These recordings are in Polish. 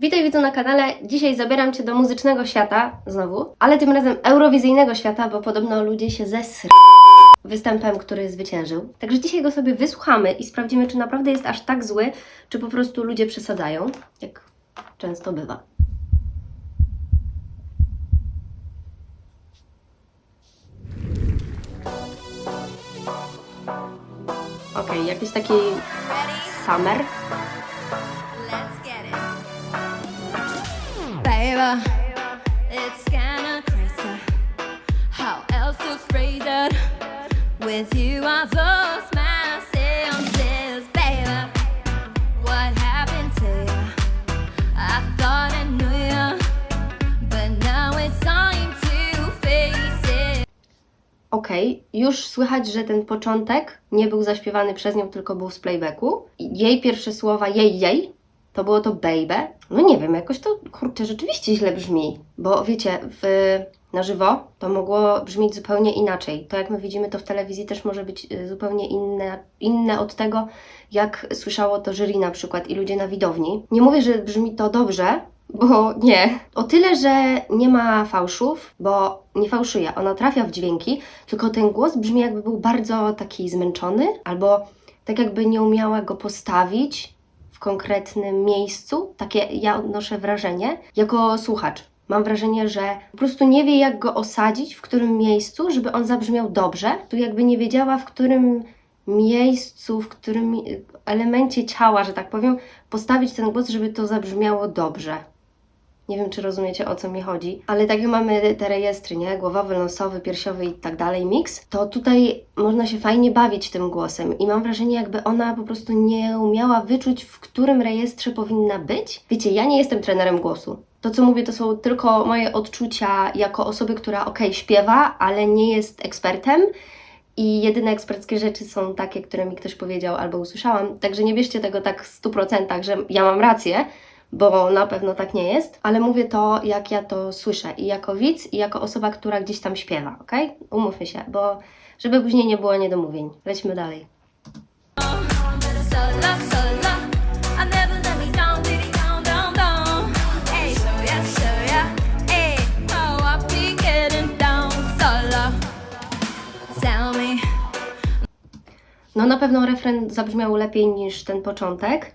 Witaj widzu na kanale. Dzisiaj zabieram Cię do muzycznego świata, znowu, ale tym razem eurowizyjnego świata, bo podobno ludzie się zesr występem, który zwyciężył. Także dzisiaj go sobie wysłuchamy i sprawdzimy, czy naprawdę jest aż tak zły, czy po prostu ludzie przesadzają, jak często bywa. Okej, jakiś taki summer. Baby, it's kinda crazy. How else to phrase it? With you, I've lost my senses, baby. What happened to you? I thought I knew you, but now it's time to face it. Już słychać, że ten początek nie był zaśpiewany przez nią, tylko był z playbacku. Jej pierwsze słowa, jej, jej, to było to baby. No nie wiem, jakoś to, kurczę, rzeczywiście źle brzmi. Bo wiecie, w, na żywo to mogło brzmieć zupełnie inaczej. To jak my widzimy, to w telewizji też może być y, zupełnie inne, inne od tego, jak słyszało to jury na przykład i ludzie na widowni. Nie mówię, że brzmi to dobrze, bo nie. O tyle, że nie ma fałszów, bo nie fałszuje. Ona trafia w dźwięki, tylko ten głos brzmi jakby był bardzo taki zmęczony, albo tak jakby nie umiała go postawić w konkretnym miejscu. Takie ja odnoszę wrażenie jako słuchacz. Mam wrażenie, że po prostu nie wie, jak go osadzić, w którym miejscu, żeby on zabrzmiał dobrze. Tu jakby nie wiedziała, w którym miejscu, w którym elemencie ciała, że tak powiem, postawić ten głos, żeby to zabrzmiało dobrze. Nie wiem, czy rozumiecie o co mi chodzi, ale tak jak mamy te rejestry, nie? Głowowy, nosowy, piersiowy i tak dalej, miks, to tutaj można się fajnie bawić tym głosem i mam wrażenie, jakby ona po prostu nie umiała wyczuć, w którym rejestrze powinna być. Wiecie, ja nie jestem trenerem głosu. To, co mówię, to są tylko moje odczucia jako osoby, która okej, śpiewa, ale nie jest ekspertem. I jedyne eksperckie rzeczy są takie, które mi ktoś powiedział albo usłyszałam. Także nie bierzcie tego tak w 100%, że ja mam rację, bo na pewno tak nie jest, ale mówię to, jak ja to słyszę i jako widz, i jako osoba, która gdzieś tam śpiewa, ok? Umówmy się, bo żeby później nie było niedomówień. Lećmy dalej. No na pewno refren zabrzmiał lepiej niż ten początek.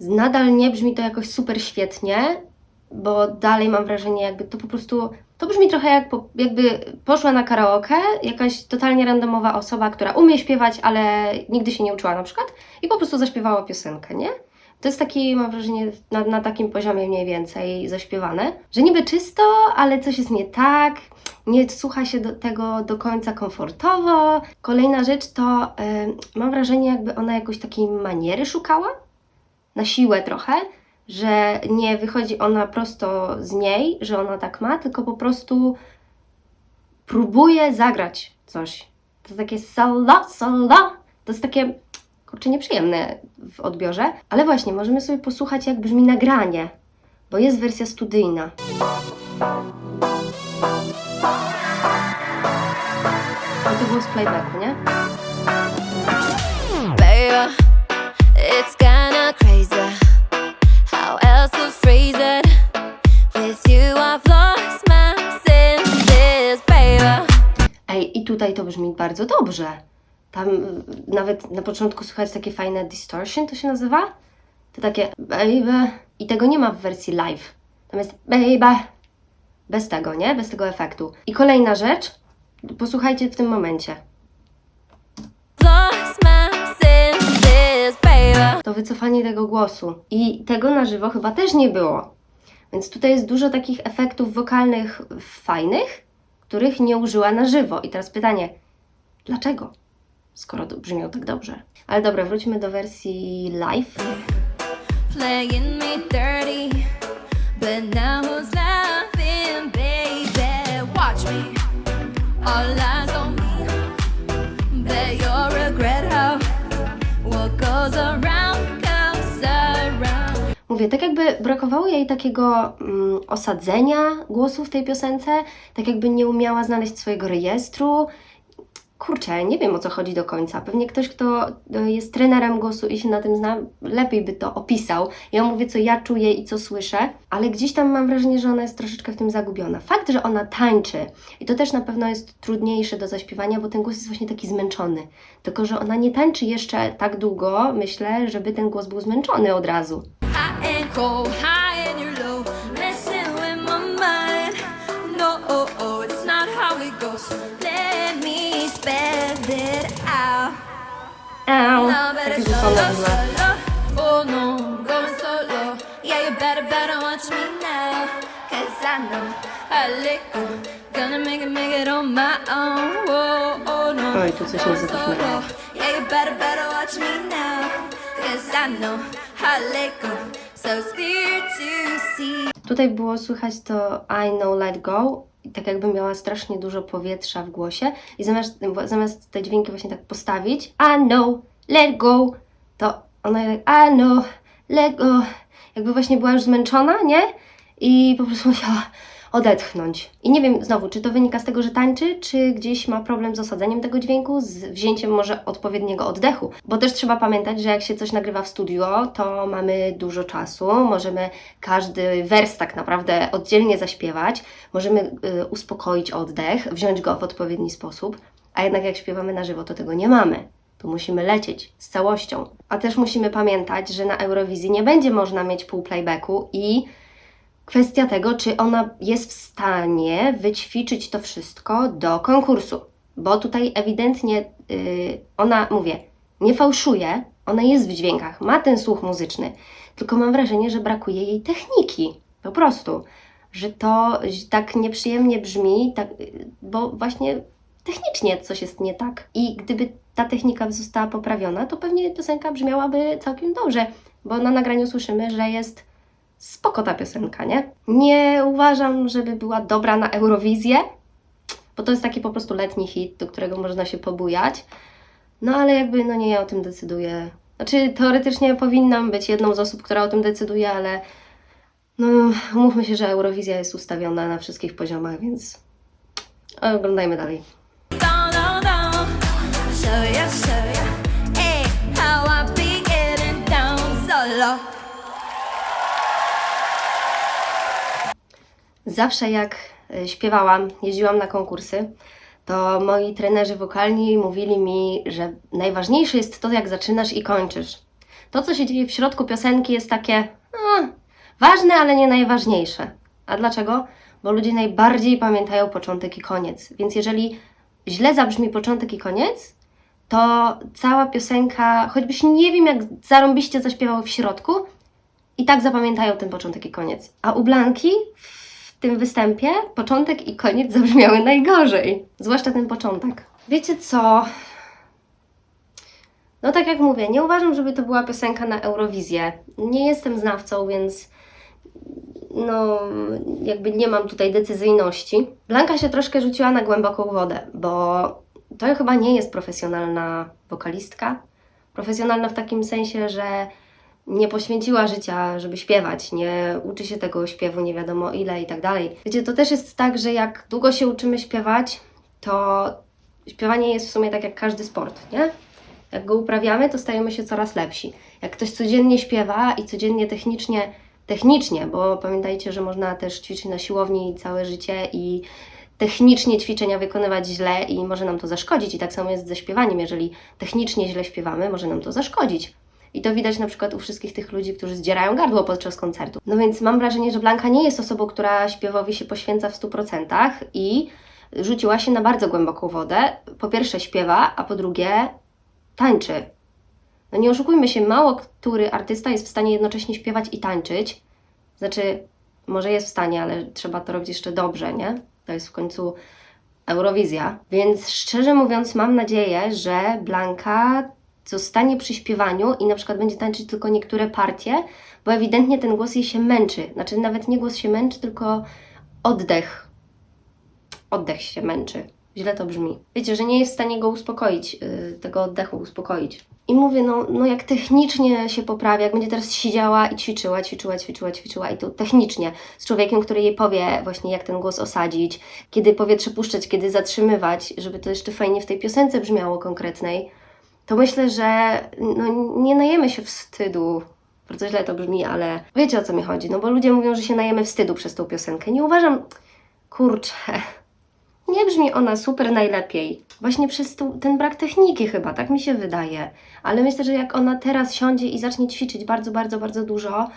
Nadal nie brzmi to jakoś super świetnie, bo dalej mam wrażenie, jakby to po prostu. To brzmi trochę jak po, jakby poszła na karaoke jakaś totalnie randomowa osoba, która umie śpiewać, ale nigdy się nie uczyła na przykład i po prostu zaśpiewała piosenkę, nie? To jest taki, mam wrażenie, na, na takim poziomie mniej więcej zaśpiewane, że niby czysto, ale coś jest nie tak, nie słucha się do tego do końca komfortowo. Kolejna rzecz to y, mam wrażenie, jakby ona jakoś takiej maniery szukała, na siłę trochę, że nie wychodzi ona prosto z niej, że ona tak ma, tylko po prostu próbuje zagrać coś. To takie solo, solo. To jest takie, kurczę, nieprzyjemne w odbiorze, ale właśnie możemy sobie posłuchać, jak brzmi nagranie, bo jest wersja studyjna. I to było z playbacku, nie? Tutaj to brzmi bardzo dobrze. Tam y, nawet na początku słychać takie fajne distortion, to się nazywa? To takie baby. I tego nie ma w wersji live. Tam jest baby. Bez tego, nie? Bez tego efektu. I kolejna rzecz. Posłuchajcie w tym momencie. To wycofanie tego głosu. I tego na żywo chyba też nie było. Więc tutaj jest dużo takich efektów wokalnych fajnych, których nie użyła na żywo. I teraz pytanie, dlaczego? Skoro to brzmiał tak dobrze. Ale dobra, wróćmy do wersji live. Playing me dirty, but now who's laughing, baby? Watch me, all eyes on me. Bet you'll regret how what goes around. Mówię, tak jakby brakowało jej takiego mm, osadzenia głosu w tej piosence, tak jakby nie umiała znaleźć swojego rejestru. kurczę, nie wiem o co chodzi do końca. Pewnie ktoś, kto e, jest trenerem głosu i się na tym zna, lepiej by to opisał. Ja mówię, co ja czuję i co słyszę, ale gdzieś tam mam wrażenie, że ona jest troszeczkę w tym zagubiona. Fakt, że ona tańczy i to też na pewno jest trudniejsze do zaśpiewania, bo ten głos jest właśnie taki zmęczony. Tylko, że ona nie tańczy jeszcze tak długo, myślę, żeby ten głos był zmęczony od razu. And cold, high and you're low, messing with my mind. No, oh, oh, it's not how it goes. Let me spell it out. Au, No, better solo, solo. Oh no, going solo. Yeah, you better, better watch me now. Cause I know I let go. Gonna make it, make it on my own. Oh, oh no. Oj, tu coś nie going solo. Yeah, you better, better watch me now. Cause I know I let go. Tutaj było słychać to I know let go. Tak jakby miała strasznie dużo powietrza w głosie. I zamiast, zamiast te dźwięki właśnie tak postawić I know let go to ona jak I know let go. Jakby właśnie była już zmęczona, nie? I po prostu musiała odetchnąć. I nie wiem znowu, czy to wynika z tego, że tańczy, czy gdzieś ma problem z osadzeniem tego dźwięku, z wzięciem może odpowiedniego oddechu. Bo też trzeba pamiętać, że jak się coś nagrywa w studio, to mamy dużo czasu, możemy każdy wers tak naprawdę oddzielnie zaśpiewać, możemy y, uspokoić oddech, wziąć go w odpowiedni sposób, a jednak jak śpiewamy na żywo, to tego nie mamy. Tu musimy lecieć z całością. A też musimy pamiętać, że na Eurowizji nie będzie można mieć pół playbacku i kwestia tego, czy ona jest w stanie wyćwiczyć to wszystko do konkursu. Bo tutaj ewidentnie yy, ona, mówię, nie fałszuje, ona jest w dźwiękach, ma ten słuch muzyczny, tylko mam wrażenie, że brakuje jej techniki. Po prostu. Że to tak nieprzyjemnie brzmi, tak, bo właśnie technicznie coś jest nie tak. I gdyby ta technika została poprawiona, to pewnie piosenka brzmiałaby całkiem dobrze, bo na nagraniu słyszymy, że jest spoko ta piosenka, nie? Nie uważam, żeby była dobra na Eurowizję, bo to jest taki po prostu letni hit, do którego można się pobujać. No ale jakby, no nie ja o tym decyduję. Znaczy, teoretycznie powinnam być jedną z osób, która o tym decyduje, ale no umówmy się, że Eurowizja jest ustawiona na wszystkich poziomach, więc oglądajmy dalej. Down, down, down. Show. Zawsze jak y, śpiewałam, jeździłam na konkursy, to moi trenerzy wokalni mówili mi, że najważniejsze jest to, jak zaczynasz i kończysz. To, co się dzieje w środku piosenki, jest takie ważne, ale nie najważniejsze. A dlaczego? Bo ludzie najbardziej pamiętają początek i koniec. Więc jeżeli źle zabrzmi początek i koniec, to cała piosenka, choćbyś nie wiem, jak zarąbiście zaśpiewał w środku, i tak zapamiętają ten początek i koniec. A u Blanki tym występie początek i koniec zabrzmiały najgorzej. Zwłaszcza ten początek. Wiecie co? No tak jak mówię, nie uważam, żeby to była piosenka na Eurowizję. Nie jestem znawcą, więc no jakby nie mam tutaj decyzyjności. Blanka się troszkę rzuciła na głęboką wodę, bo to chyba nie jest profesjonalna wokalistka. Profesjonalna w takim sensie, że nie poświęciła życia, żeby śpiewać, nie uczy się tego śpiewu nie wiadomo ile i tak dalej. Wiecie, to też jest tak, że jak długo się uczymy śpiewać, to śpiewanie jest w sumie tak jak każdy sport, nie? Jak go uprawiamy, to stajemy się coraz lepsi. Jak ktoś codziennie śpiewa i codziennie technicznie, technicznie, bo pamiętajcie, że można też ćwiczyć na siłowni całe życie i technicznie ćwiczenia wykonywać źle i może nam to zaszkodzić. I tak samo jest ze śpiewaniem. Jeżeli technicznie źle śpiewamy, może nam to zaszkodzić. I to widać na przykład u wszystkich tych ludzi, którzy zdzierają gardło podczas koncertu. No więc mam wrażenie, że Blanka nie jest osobą, która śpiewowi się poświęca w 100% i rzuciła się na bardzo głęboką wodę. Po pierwsze śpiewa, a po drugie tańczy. No nie oszukujmy się, mało który artysta jest w stanie jednocześnie śpiewać i tańczyć. Znaczy, może jest w stanie, ale trzeba to robić jeszcze dobrze, nie? To jest w końcu Eurowizja. Więc szczerze mówiąc, mam nadzieję, że Blanka zostanie przy śpiewaniu i na przykład będzie tańczyć tylko niektóre partie, bo ewidentnie ten głos jej się męczy. Znaczy, nawet nie głos się męczy, tylko oddech. Oddech się męczy. Źle to brzmi. Wiecie, że nie jest w stanie go uspokoić, yy, tego oddechu uspokoić. I mówię, no, no jak technicznie się poprawia, jak będzie teraz siedziała i ćwiczyła, ćwiczyła, ćwiczyła, ćwiczyła i to technicznie z człowiekiem, który jej powie właśnie jak ten głos osadzić, kiedy powietrze puszczać, kiedy zatrzymywać, żeby to jeszcze fajnie w tej piosence brzmiało konkretnej, to myślę, że no, nie najemy się wstydu. Bardzo źle to brzmi, ale wiecie o co mi chodzi. No bo ludzie mówią, że się najemy wstydu przez tą piosenkę. Nie uważam, kurczę, nie brzmi ona super najlepiej. Właśnie przez tą, ten brak techniki chyba, tak mi się wydaje. Ale myślę, że jak ona teraz siądzie i zacznie ćwiczyć bardzo, bardzo, bardzo dużo,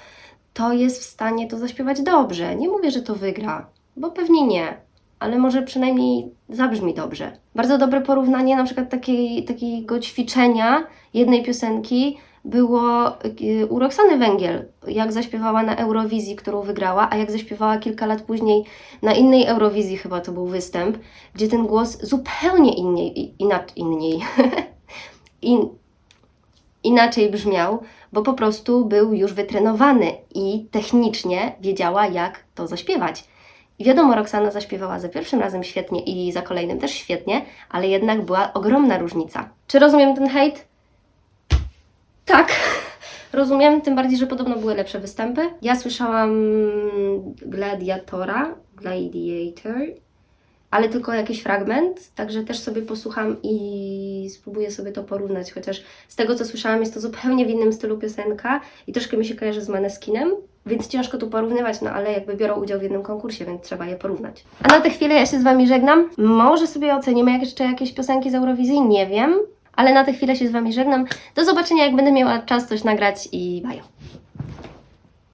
to jest w stanie to zaśpiewać dobrze. Nie mówię, że to wygra, bo pewnie nie, ale może przynajmniej zabrzmi dobrze. Bardzo dobre porównanie na przykład takiej, takiego ćwiczenia jednej piosenki było y, u Roxany Węgiel, jak zaśpiewała na Eurowizji, którą wygrała, a jak zaśpiewała kilka lat później na innej Eurowizji, chyba to był występ, gdzie ten głos zupełnie inniej, inniej, in, inaczej brzmiał, bo po prostu był już wytrenowany i technicznie wiedziała, jak to zaśpiewać. Wiadomo, Roxana zaśpiewała za pierwszym razem świetnie i za kolejnym też świetnie, ale jednak była ogromna różnica. Czy rozumiem ten hejt? Tak, rozumiem, tym bardziej, że podobno były lepsze występy. Ja słyszałam Gladiatora, Gladiator, ale tylko jakiś fragment, także też sobie posłucham i spróbuję sobie to porównać, chociaż z tego co słyszałam jest to zupełnie w innym stylu piosenka i troszkę mi się kojarzy z Maneskinem, więc ciężko tu porównywać, no ale jakby biorą udział w jednym konkursie, więc trzeba je porównać. A na tę chwilę ja się z Wami żegnam. Może sobie ocenimy jeszcze jakieś piosenki z Eurowizji, nie wiem, ale na tę chwilę się z Wami żegnam. Do zobaczenia jak będę miała czas coś nagrać i bye.